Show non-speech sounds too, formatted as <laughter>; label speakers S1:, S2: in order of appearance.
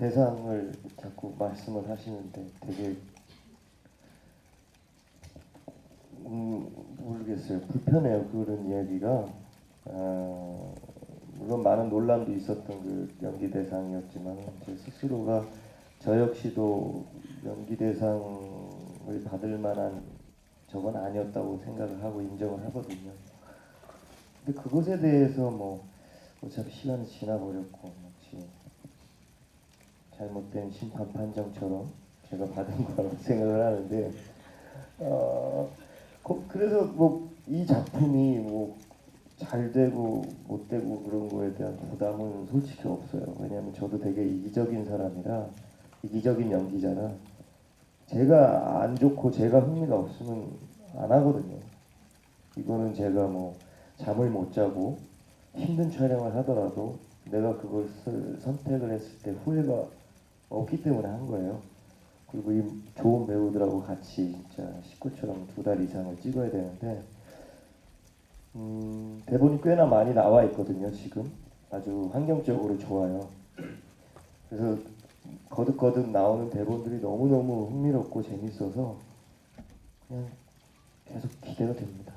S1: 대상을 자꾸 말씀을 하시는데 되게 음, 모르겠어요. 불편해요. 그런 이야기가. 아, 물론 많은 논란도 있었던 그 연기 대상이었지만 제 스스로가 저 역시도 연기 대상을 받을 만한 저건 아니었다고 생각을 하고 인정을 하거든요. 근데 그것에 대해서 뭐 어차피 시간이 지나버렸고 마치 잘못된 심판 판정처럼 제가 받은 거라고 <laughs> 생각을 하는데 어, 거- 그래서 뭐 이 작품이 뭐 잘 되고 못 되고 그런 거에 대한 부담은 솔직히 없어요. 왜냐하면 저도 되게 이기적인 사람이라 이기적인 연기자라 제가 안 좋고 제가 흥미가 없으면 안 하거든요. 이거는 제가 뭐 잠을 못 자고 힘든 촬영을 하더라도 내가 그것을 선택을 했을 때 후회가 없기 때문에 한 거예요. 그리고 이 좋은 배우들하고 같이 진짜 식구처럼 두 달 이상을 찍어야 되는데 음, 대본이 꽤나 많이 나와 있거든요. 지금 아주 환경적으로 좋아요. 그래서 거듭거듭 나오는 대본들이 너무너무 흥미롭고 재밌어서 그냥 계속 기대가 됩니다.